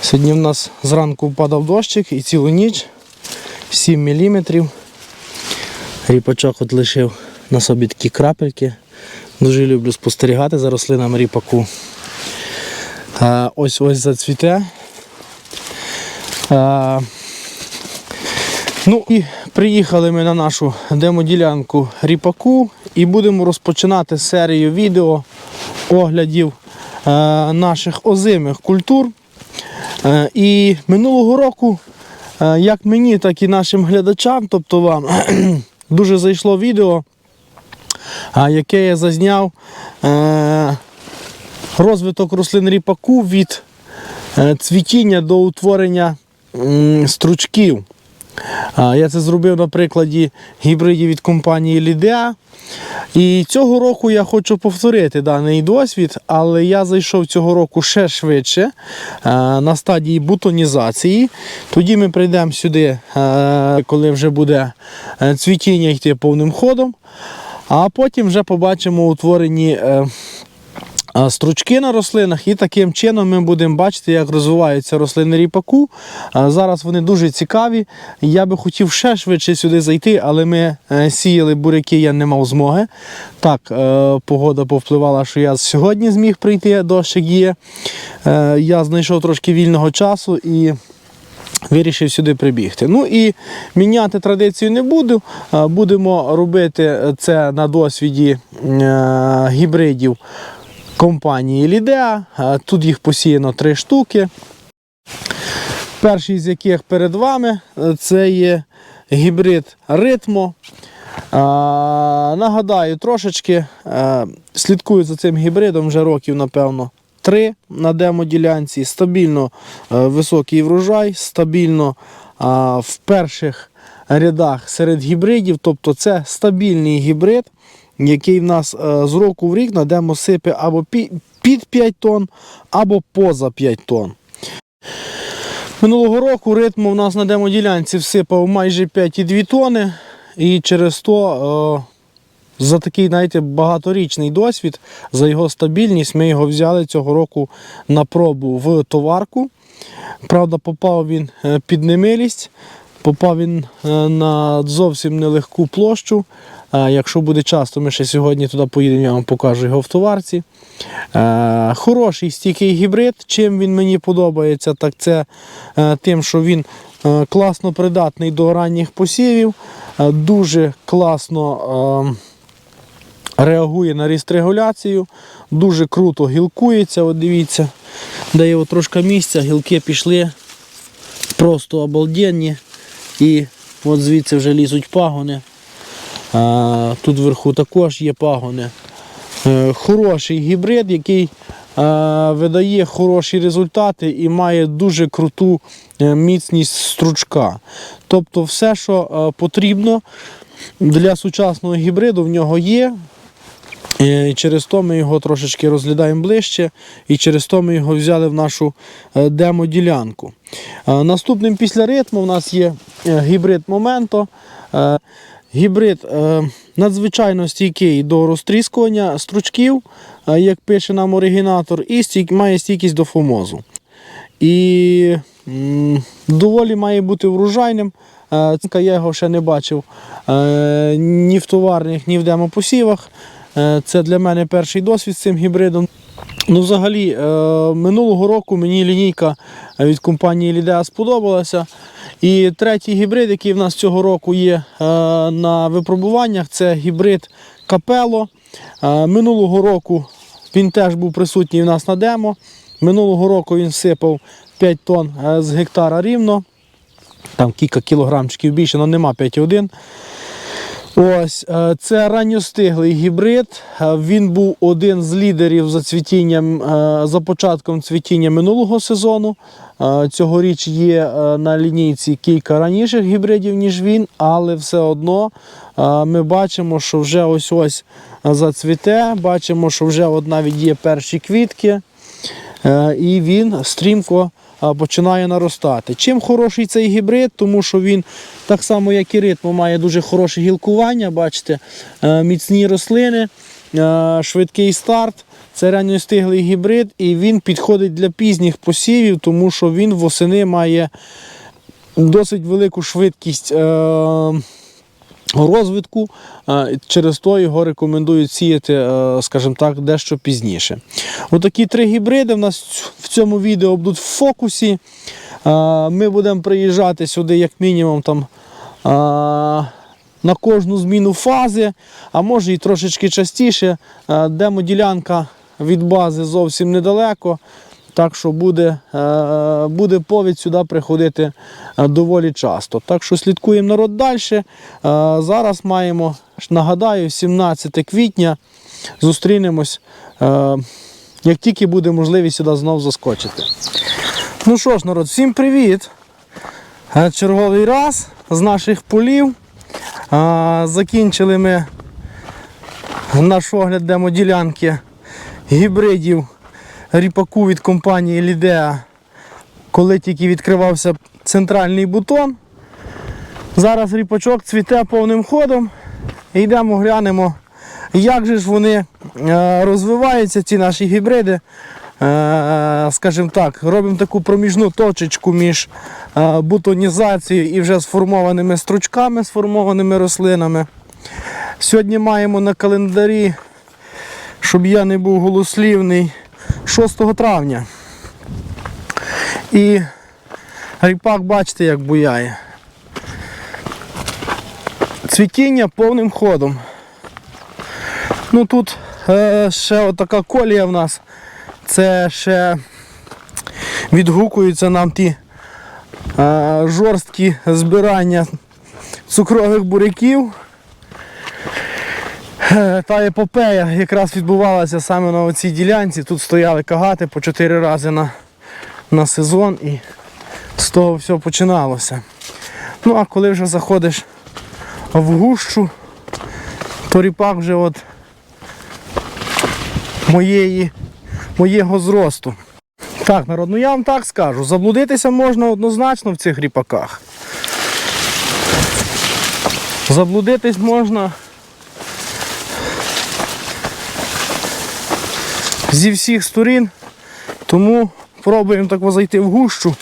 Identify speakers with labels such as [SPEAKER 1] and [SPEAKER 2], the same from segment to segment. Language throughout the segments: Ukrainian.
[SPEAKER 1] Сьогодні в нас зранку впадав дощик і цілу ніч 7 мм. Ріпачок от лишив на собі такі крапельки. Дуже люблю спостерігати за рослинами ріпаку. Ось ось зацвіте. Ну і приїхали ми на нашу демоділянку ріпаку і будемо розпочинати серію відео оглядів наших озимих культур. Е, І минулого року, е, як мені, так і нашим глядачам, тобто вам, дуже зайшло відео, яке я зазняв е, розвиток рослин ріпаку від е, цвітіння до утворення стручків. Я це зробив на прикладі гібридів від компанії Лідеа. І цього року я хочу повторити даний досвід, але я зайшов цього року ще швидше е, на стадії бутонізації. Тоді ми прийдемо сюди, е, коли вже буде е, цвітіння йти повним ходом. А потім вже побачимо утворені стручки на рослинах, і таким чином ми будемо бачити, як розвиваються рослини ріпаку. Зараз вони дуже цікаві. Я би хотів ще швидше сюди зайти, але ми е, сіяли буряки, я не мав змоги. Так, е, погода повпливала, що я сьогодні зміг прийти, дощик є. Е, Я знайшов трошки вільного часу і. Вирішив сюди прибігти. Ну і міняти традицію не буду. Будемо робити це на досвіді гібридів компанії Лідеа. Е, Тут їх посіяно три штуки. Перший з яких перед вами е, це є гібрид Ритмо. Нагадаю, трошечки е, слідкую за цим гібридом вже років, напевно, три на демоділянці. Стабільно е, високий врожай, стабільно в перших рядах серед гібридів. Тобто це стабільний гібрид, який в нас е, з року в рік на демо сипе або під 5 тонн, або поза 5 тонн. Минулого року ритм у нас на демоділянці всипав майже 5,2 тони. І через то е, за такий, знаєте, багаторічний досвід, за його стабільність, ми його взяли цього року на пробу в товарку. Правда, попав він е, під немилість, попав він е, на зовсім нелегку площу. Е, Якщо буде час, то ми ще сьогодні туди поїдемо, я вам покажу його в товарці. Е, Хороший стійкий гібрид. Чим він мені подобається, так це е, тим, що він е, класно придатний до ранніх посівів, е, дуже класно е, реагує на рістрегуляцію, дуже круто гілкується. От дивіться, де його трошки місця, гілки пішли просто обалденні. І от звідси вже лізуть пагони. Тут вверху також є пагони. Е, Хороший гібрид, який е, видає хороші результати і має дуже круту е, міцність стручка. Тобто все, що потрібно для сучасного гібриду, в нього є. І через то ми його трошечки розглядаємо ближче, і через то ми його взяли в нашу демо-ділянку. Наступним після ритму в нас є гібрид Моменто. Гібрид е, надзвичайно стійкий до розтріскування стручків, е, як пише нам оригінатор, і має стійкість до фомозу. І доволі має бути врожайним. Е, Я його ще не бачив ні в товарних, ні в демопосівах. Е, Це для мене перший досвід з цим гібридом. Ну, взагалі, е, минулого року мені лінійка від компанії Лідеа сподобалася. І третій гібрид, який в нас цього року є е, на випробуваннях, це гібрид Капело. Минулого року він теж був присутній у нас на демо. Минулого року він сипав 5 тонн з гектара рівно. Там кілька кілограмчиків більше, але нема 5,1. Ось, е, це ранньостиглий гібрид. Е, Він був один з лідерів за цвітінням, е, за початком цвітіння минулого сезону. Цьогоріч є на лінійці кілька раніших гібридів, ніж він, але все одно ми бачимо, що вже ось ось зацвіте. Бачимо, що вже от навіть є перші квітки. І він стрімко починає наростати. Чим хороший цей гібрид, тому що він так само, як і ритм, має дуже хороше гілкування, бачите, е, міцні рослини, е, швидкий старт. Це ранньостиглий гібрид, і він підходить для пізніх посівів, тому що він восени має досить велику швидкість. Розвитку, через то його рекомендують сіяти, е, скажімо так, дещо пізніше. Отакі три гібриди в нас в цьому відео будуть в фокусі. Ми будемо приїжджати сюди як мінімум там. На кожну зміну фази, а може і трошечки частіше. Е, Демоділянка від бази зовсім недалеко. Так що буде, е, буде повід сюди приходити е, доволі часто. Так що слідкуємо народ далі. Е, Зараз маємо, нагадаю, 17 квітня. Зустрінемось, як тільки буде можливість сюди знову заскочити. Ну що ж, народ, всім привіт! Черговий раз з наших полів. Закінчили ми наш огляд демоділянки гібридів ріпаку від компанії Лідеа, коли тільки відкривався центральний бутон. Зараз ріпачок цвіте повним ходом. І йдемо глянемо, як же ж вони е, розвиваються, ці наші гібриди. Е, Скажімо так, робимо таку проміжну точечку між е, бутонізацією і вже сформованими стручками, сформованими рослинами. Сьогодні маємо на календарі, щоб я не був голослівний, 6 травня. І ріпак, бачите, як буяє. Цвітіння повним ходом. Ну тут е, ще така колія в нас. Це ще відгукуються нам ті е, жорсткі збирання цукрових буряків. Та епопея якраз відбувалася саме на цій ділянці. Тут стояли кагати по 4 рази на, на сезон і з того все починалося. Ну а коли вже заходиш в гущу, то ріпак вже от моєї, моєго зросту. Так, народ, ну я вам так скажу, заблудитися можна однозначно в цих ріпаках. Заблудитись можна зі всіх сторін, тому пробуємо так зайти в гущу.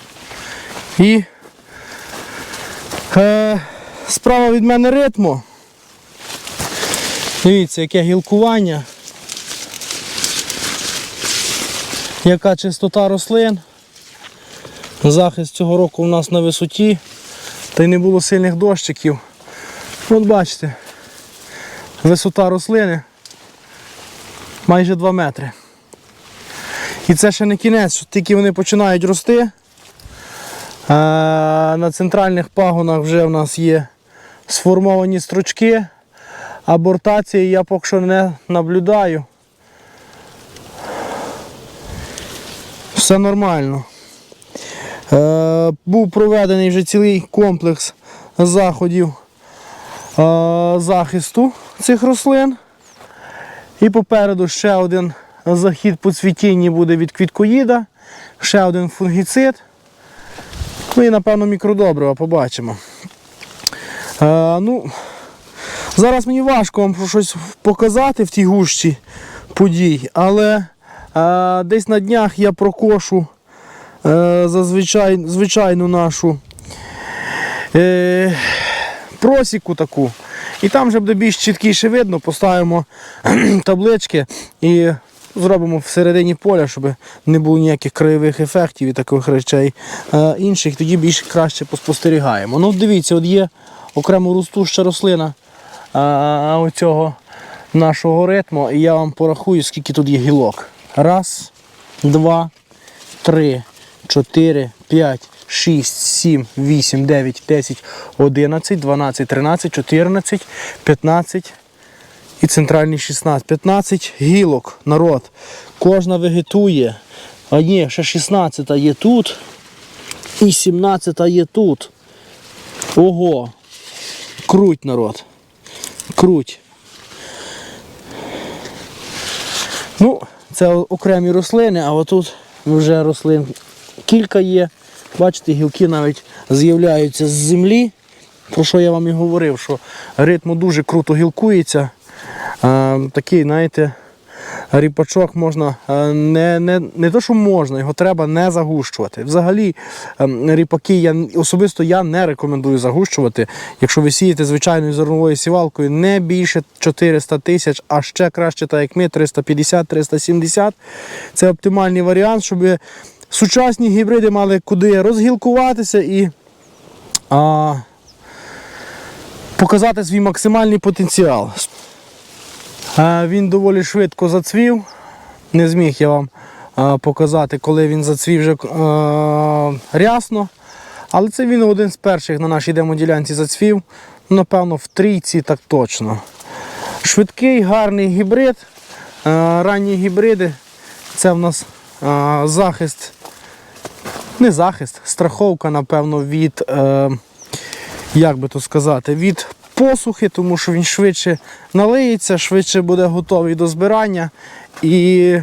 [SPEAKER 1] І е, справа від мене ритму. Дивіться, яке гілкування. Яка чистота рослин. Захист цього року у нас на висоті. Та й не було сильних дощиків. От бачите, висота рослини майже 2 метри. І це ще не кінець, тільки вони починають рости. На центральних пагонах вже в нас є сформовані стручки. Абортації я поки що не наблюдаю. Все нормально. Е, був проведений вже цілий комплекс заходів е, захисту цих рослин. І попереду ще один захід по цвітінні буде від квіткоїда, ще один фунгіцид. Ну і напевно мікродобрива побачимо. Е, ну, зараз мені важко вам щось показати в тій гущі подій, але е, десь на днях я прокошу е, зазвичай, звичайну нашу е, просіку таку. І там вже буде більш чіткіше видно, поставимо таблички і зробимо всередині поля, щоб не було ніяких краєвих ефектів і таких речей е, інших, тоді більш краще поспостерігаємо. Ну, дивіться, от є окремо ростуща рослина е, оцього нашого ритму, і я вам порахую, скільки тут є гілок. Раз, два, три, чотири, п'ять, 6, 7, 8, 9, 10, 11, 12, 13, 14, 15 і центральний 16. 15 гілок, народ. Кожна вегетує. А ні, ще 16 є тут. І 17 є тут. Ого. Круть, народ. Круть. Ну, це окремі рослини, а отут вже рослин кілька є. Бачите, гілки навіть з'являються з землі. Про що я вам і говорив, що ритм дуже круто гілкується. Такий, знаєте, ріпачок можна не, не, не то, що можна, його треба не загущувати. Взагалі, ем, ріпаки я особисто я не рекомендую загущувати. Якщо ви сієте звичайною зерновою сівалкою, не більше 400 тисяч, а ще краще, так як ми, 350-370. Це оптимальний варіант, щоб сучасні гібриди мали куди розгілкуватися і а, показати свій максимальний потенціал. Е, Він доволі швидко зацвів. Не зміг я вам е, показати, коли він зацвів вже е, рясно. Але це він один з перших на нашій демоділянці зацвів. Напевно, в трійці так точно. Швидкий, гарний гібрид. Ранні гібриди. Це в нас захист, не захист, страховка, напевно, від, як би то сказати, від посухи, тому що він швидше налиється, швидше буде готовий до збирання. І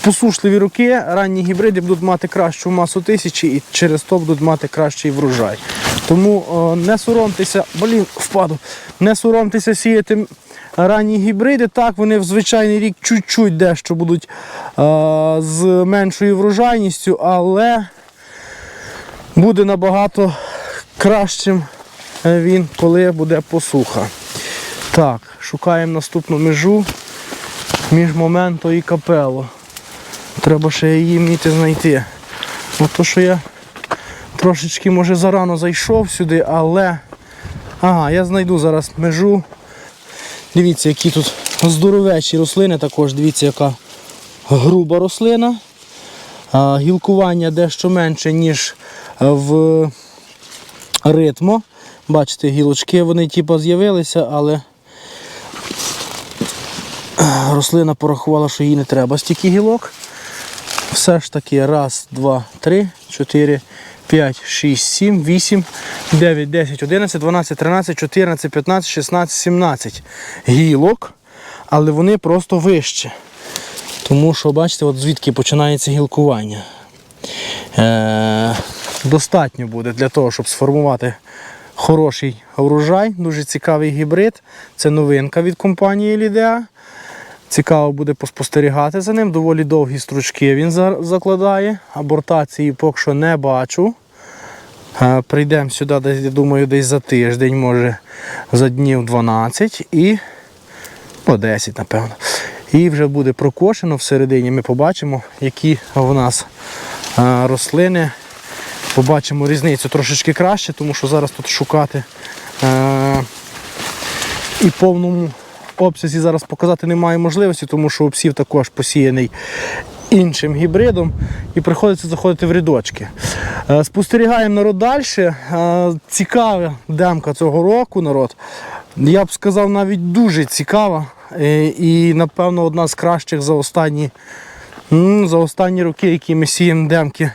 [SPEAKER 1] посушливі роки ранні гібриди будуть мати кращу масу тисячі і через то будуть мати кращий врожай. Тому е, не соромтеся, блін, впаду, не соромтеся сіяти ранні гібриди. Так, вони в звичайний рік чуть-чуть дещо будуть е, з меншою врожайністю, але буде набагато кращим він, коли буде посуха. Так, шукаємо наступну межу між моменту і капело. Треба ще її вміти знайти. То, що я трошечки може зарано зайшов сюди, але. Ага, я знайду зараз межу. Дивіться, які тут здоровечі рослини також, дивіться, яка груба рослина. Гілкування дещо менше, ніж в ритмо. Бачите, гілочки вони типу з'явилися, але рослина порахувала, що їй не треба стільки гілок. Все ж таки, раз, два, три, чотири, п'ять, шість, сім, вісім, дев'ять, десять, одинадцять, дванадцять, тринадцять, чотирнадцять, п'ятнадцять, шістнадцять, сімнадцять гілок, але вони просто вище. Тому що, бачите, от звідки починається гілкування. Е, достатньо буде для того, щоб сформувати хороший врожай, дуже цікавий гібрид. Це новинка від компанії Лідеа. Цікаво буде поспостерігати за ним. Доволі довгі стручки він закладає. Абортації поки що не бачу. Е, Прийдемо сюди, десь, я думаю, десь за тиждень, може за днів 12 і по 10, напевно. І вже буде прокошено всередині. Ми побачимо, які в нас е, рослини. Побачимо різницю трошечки краще, тому що зараз тут шукати е, і повному обсязі зараз показати немає можливості, тому що обсів також посіяний іншим гібридом і приходиться заходити в рядочки. Е, Спостерігаємо народ далі. Е, Цікава демка цього року, народ. Я б сказав, навіть дуже цікава. Е, І, напевно, одна з кращих за останні, за останні роки, які ми сіємо демки.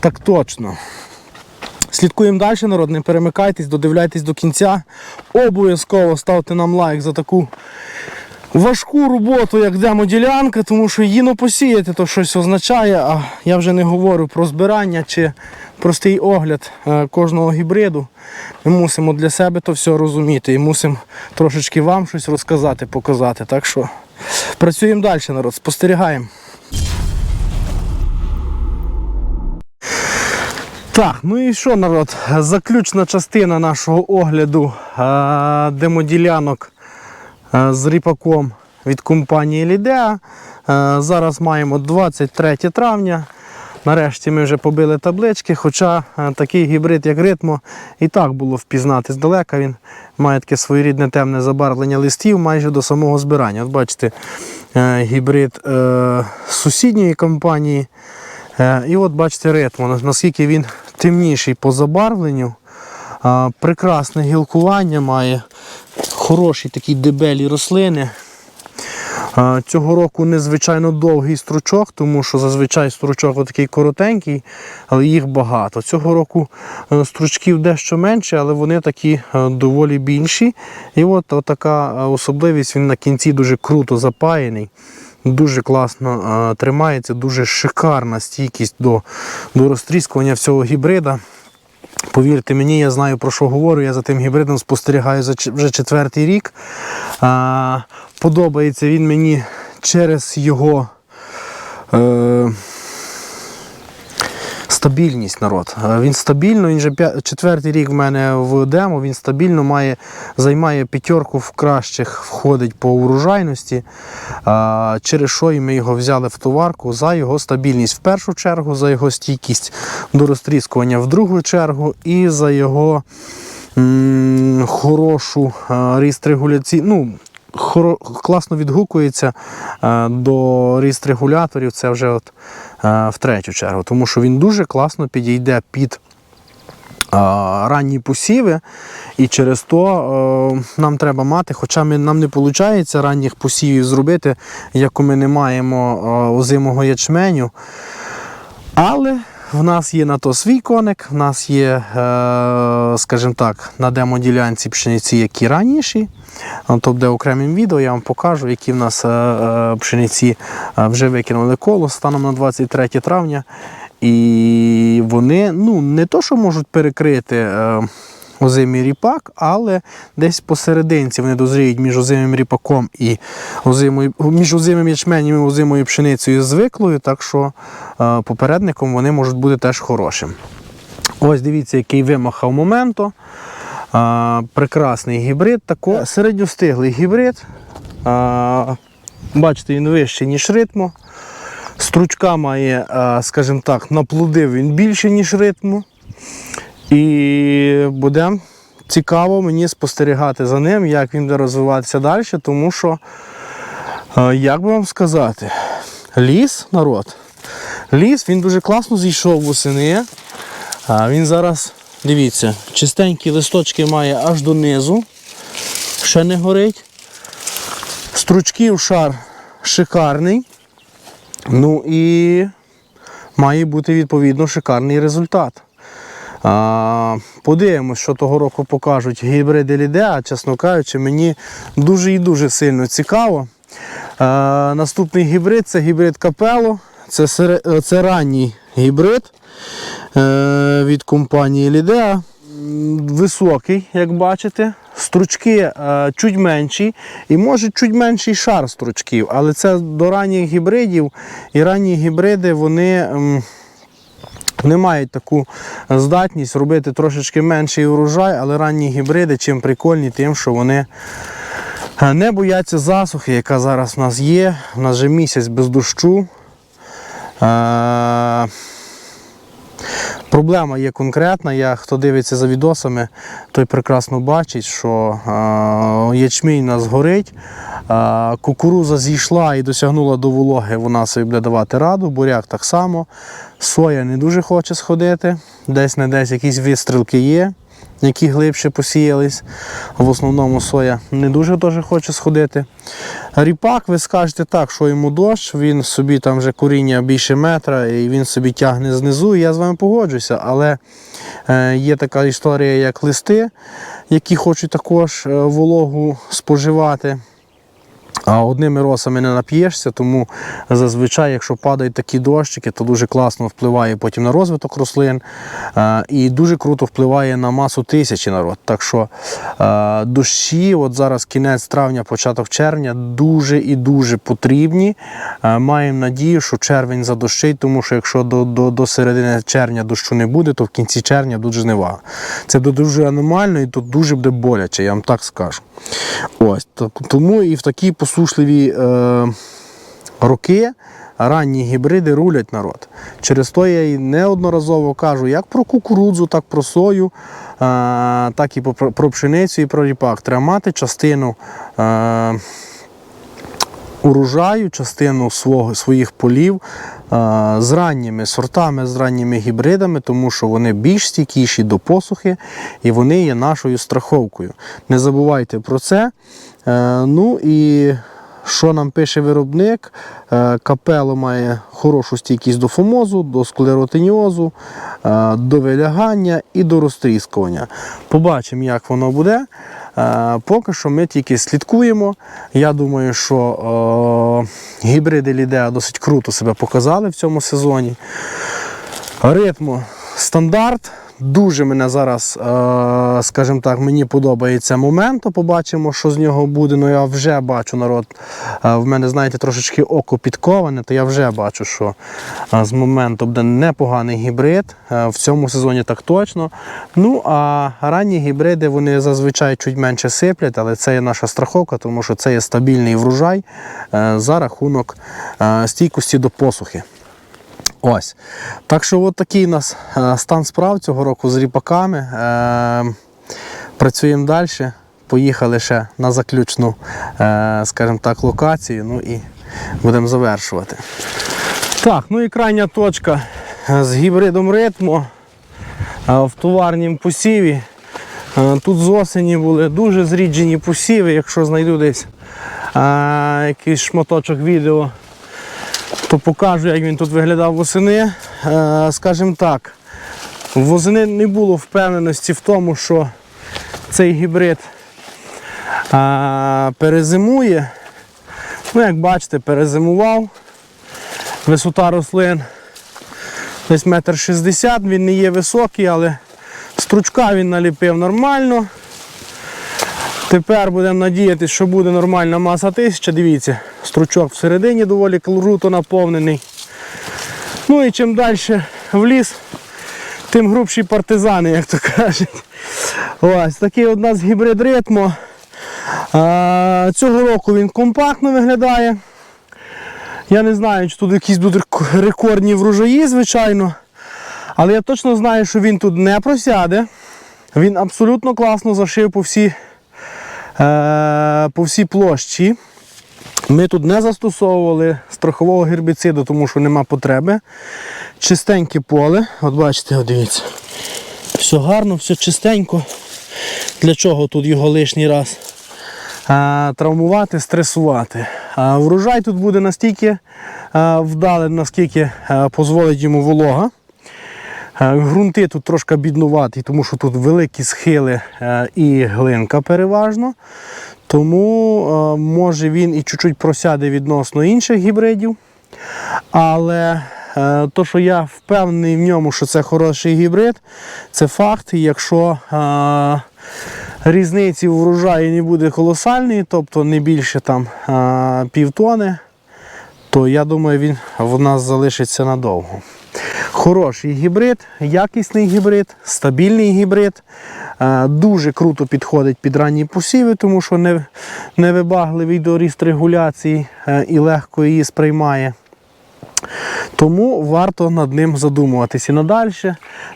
[SPEAKER 1] Так точно. Слідкуємо далі, народ, не перемикайтесь, додивляйтесь до кінця. Обов'язково ставте нам лайк за таку важку роботу, як демоділянка, тому що її ну, посіяти то щось означає, а я вже не говорю про збирання чи простий огляд е, кожного гібриду. Ми мусимо для себе то все розуміти і мусимо трошечки вам щось розказати, показати. Так що працюємо далі, народ, спостерігаємо. Так, ну і що, народ? Заключна частина нашого огляду е, демоділянок з ріпаком від компанії Лідеа. Е, зараз маємо 23 травня. Нарешті ми вже побили таблички, хоча такий гібрид, як ритмо, і так було впізнати здалека. Він має таке своєрідне темне забарвлення листів майже до самого збирання. От бачите, е, гібрид е, сусідньої компанії. Е, І от бачите ритм, наскільки він темніший по забарвленню. Прекрасне гілкування має, хороші такі дебелі рослини. Цього року незвичайно довгий стручок, тому що зазвичай стручок такий коротенький, але їх багато. Цього року е, стручків дещо менше, але вони такі е, доволі більші. І от така особливість, він на кінці дуже круто запаяний. Дуже класно тримається, дуже шикарна стійкість до, до розтріскування всього гібрида. Повірте мені, я знаю про що говорю. Я за тим гібридом спостерігаю вже четвертий рік. Подобається він мені через його е, стабільність народ. Е, Він стабільно, він вже четвертий рік в мене в демо, він стабільно має, займає п'ятерку в кращих, входить по урожайності. Через що ми його взяли в товарку за його стабільність в першу чергу, за його стійкість до розтріскування в другу чергу і за його м, хорошу ріст регуляції. Ну, хоро, класно відгукується е, до ріст регуляторів. Це вже от, е, в третю чергу, тому що він дуже класно підійде під е, ранні посіви, і через то е, нам треба мати, хоча ми, нам не виходить ранніх посівів зробити, як ми не маємо е, озимого ячменю. Але в нас є на то свій коник, в нас є, е, скажімо так, на демоділянці пшениці, які раніші. Тобто де окремим відео, я вам покажу, які в нас е, е, пшениці вже викинули коло станом на 23 травня. І вони ну, не то, що можуть перекрити озимий ріпак, але десь посерединці вони дозріють між озимим ріпаком і озимою, між озимим ячменем і озимою пшеницею звиклою, так що е, попередником вони можуть бути теж хорошим. Ось дивіться, який вимахав моменту. А, прекрасний гібрид. Тако. Середньостиглий гібрид. Бачите, він вищий, ніж ритму. Стручка має, скажімо так, на плоди він більше, ніж ритму. І буде цікаво мені спостерігати за ним, як він буде розвиватися далі, тому що, як би вам сказати, ліс, народ, ліс він дуже класно зійшов восени. А він зараз, дивіться, чистенькі листочки має аж донизу. Ще не горить. Стручків шар шикарний. Ну і має бути відповідно шикарний результат. Подивимось, що того року покажуть гібриди Лідеа. Чесно кажучи, мені дуже і дуже сильно цікаво. Наступний гібрид це гібрид Капело. Це, це ранній гібрид е, від компанії Лідеа. Високий, як бачите. Стручки е, чуть менші і може чуть менший шар стручків, але це до ранніх гібридів. І ранні гібриди вони не мають таку здатність робити трошечки менший урожай, але ранні гібриди чим прикольні, тим, що вони е, не бояться засухи, яка зараз в нас є. У нас вже місяць без дощу. Проблема є конкретна. Я, хто дивиться за відосами, той прекрасно бачить, що е, ячмінь у нас горить, е, кукуруза зійшла і досягнула до вологи, вона собі буде давати раду, буряк так само. Соя не дуже хоче сходити, десь не десь якісь вистрілки є, які глибше посіялись. В основному соя не дуже теж хоче сходити. Ріпак, ви скажете так, що йому дощ, він собі там вже коріння більше метра і він собі тягне знизу. І я з вами погоджуся, але е, є така історія, як листи, які хочуть також е, вологу споживати. А одними росами не нап'єшся, тому зазвичай, якщо падають такі дощики, то дуже класно впливає потім на розвиток рослин і дуже круто впливає на масу тисячі народ. Так що дощі, от зараз кінець травня, початок червня, дуже і дуже потрібні. Маємо надію, що червень задощить, тому що якщо до, до, до середини червня дощу не буде, то в кінці червня буде жнива. Це дуже аномально і тут дуже буде боляче, я вам так скажу. Ось тому і в такі посушливі е, роки ранні гібриди рулять народ. Через то я і неодноразово кажу як про кукурудзу, так про сою, е, так і про, про пшеницю і про ріпак. Треба мати частину. Е, урожаю, частину свого, своїх полів а, з ранніми сортами, з ранніми гібридами, тому що вони більш стійкіші до посухи і вони є нашою страховкою. Не забувайте про це. Е, ну і що нам пише виробник? Е, Капело має хорошу стійкість до фомозу, до склеротиніозу, е, до вилягання і до розтріскування. Побачимо, як воно буде. Е, Поки що ми тільки слідкуємо. Я думаю, що е, гібриди Лідеа досить круто себе показали в цьому сезоні. Ритму стандарт, дуже мене зараз, е, скажімо так, мені подобається момент. Побачимо, що з нього буде. Ну я вже бачу народ. е, В мене, знаєте, трошечки око підковане, то я вже бачу, що е, з моменту буде непоганий гібрид. В цьому сезоні так точно. Ну а ранні гібриди вони зазвичай чуть менше сиплять, але це є наша страховка, тому що це є стабільний врожай за рахунок стійкості до посухи. Ось. Так що от такий у нас е, стан справ цього року з ріпаками. Е, Працюємо далі. Поїхали ще на заключну, е, скажімо так, локацію. Ну і будемо завершувати. Так, ну і крайня точка з гібридом ритму в товарнім посіві. Тут з осені були дуже зріджені посіви, якщо знайду десь якийсь шматочок відео то покажу, як він тут виглядав восени. Е, Скажімо так, восени не було впевненості в тому, що цей гібрид перезимує. Ну, як бачите, перезимував. Висота рослин десь метр шістдесят, він не є високий, але стручка він наліпив нормально. Тепер будемо надіятися, що буде нормальна маса тисяча. Дивіться, стручок всередині доволі круто наповнений. Ну і чим далі в ліс, тим грубші партизани, як то кажуть. Ось такий у нас гібрид ритмо. Цього року він компактно виглядає. Я не знаю, чи тут якісь будуть рекордні врожаї, звичайно. Але я точно знаю, що він тут не просяде. Він абсолютно класно зашив по всій е, по всій площі. Ми тут не застосовували страхового гербіциду, тому що нема потреби. Чистеньке поле. От бачите, от дивіться. Все гарно, все чистенько. Для чого тут його лишній раз е, травмувати, стресувати. А врожай тут буде настільки е, вдалий, наскільки е, дозволить йому волога. Е, Грунти тут трошки біднуваті, тому що тут великі схили е, і глинка переважно. Тому е, може він і чуть-чуть просяде відносно інших гібридів. Але е, то, що я впевнений в ньому, що це хороший гібрид, це факт. Якщо е, різниці в врожаї не буде колосальної, тобто не більше там е, півтони, то я думаю, він в нас залишиться надовго. Хороший гібрид, якісний гібрид, стабільний гібрид. Е, Дуже круто підходить під ранні посіви, тому що не, невибагливий до ріст регуляції е, і легко її сприймає. Тому варто над ним задумуватись і надалі.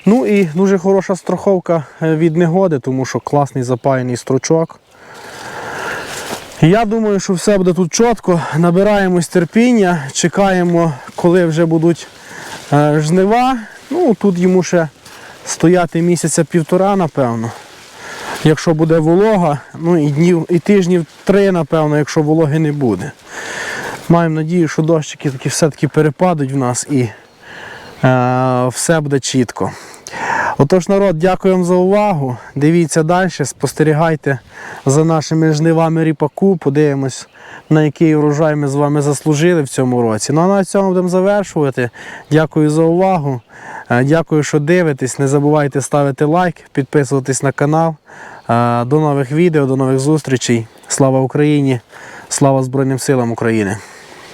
[SPEAKER 1] Ну і дуже хороша страховка е, від негоди, тому що класний запаяний стручок. Я думаю, що все буде тут чітко. Набираємось терпіння, чекаємо, коли вже будуть жнива. Ну, тут йому ще стояти місяця півтора, напевно. Якщо буде волога, ну і днів, і тижнів три, напевно, якщо вологи не буде. Маємо надію, що дощики такі все-таки перепадуть в нас і е, все буде чітко. Отож, народ, дякую вам за увагу. Дивіться далі, спостерігайте за нашими жнивами ріпаку, подивимось, на який урожай ми з вами заслужили в цьому році. Ну а на цьому будемо завершувати. Дякую за увагу. Е, Дякую, що дивитесь. Не забувайте ставити лайк, підписуватись на канал. Е, До нових відео, до нових зустрічей. Слава Україні! Слава Збройним силам України!